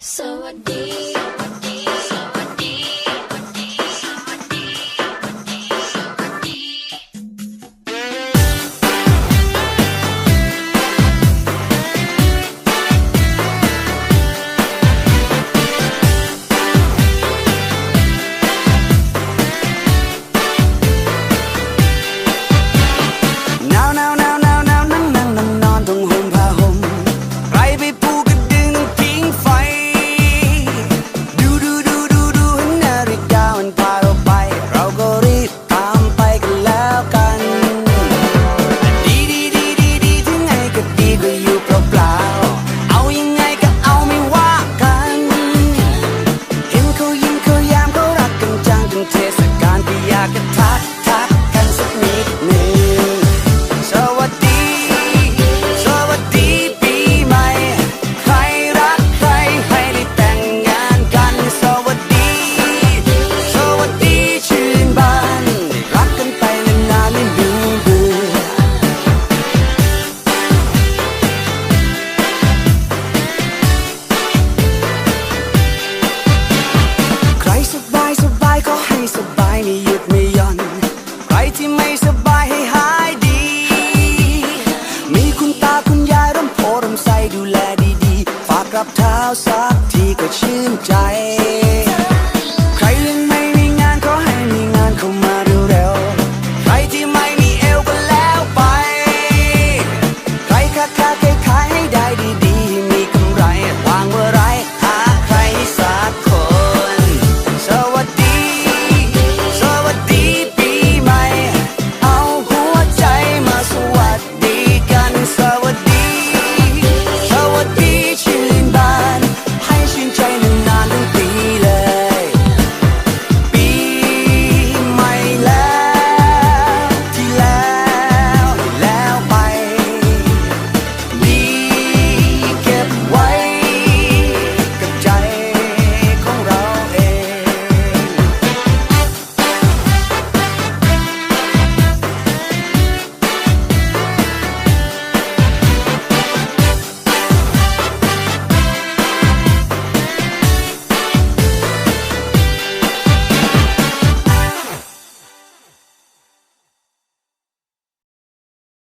So I ไม่หยุดไม่ย่อน ใครที่ไม่สบายให้หายดี มีคุณตาคุณยายร่มโพร่มใสดูแลดีๆ ฝากกับเท้าสักทีก็ชื่นใจ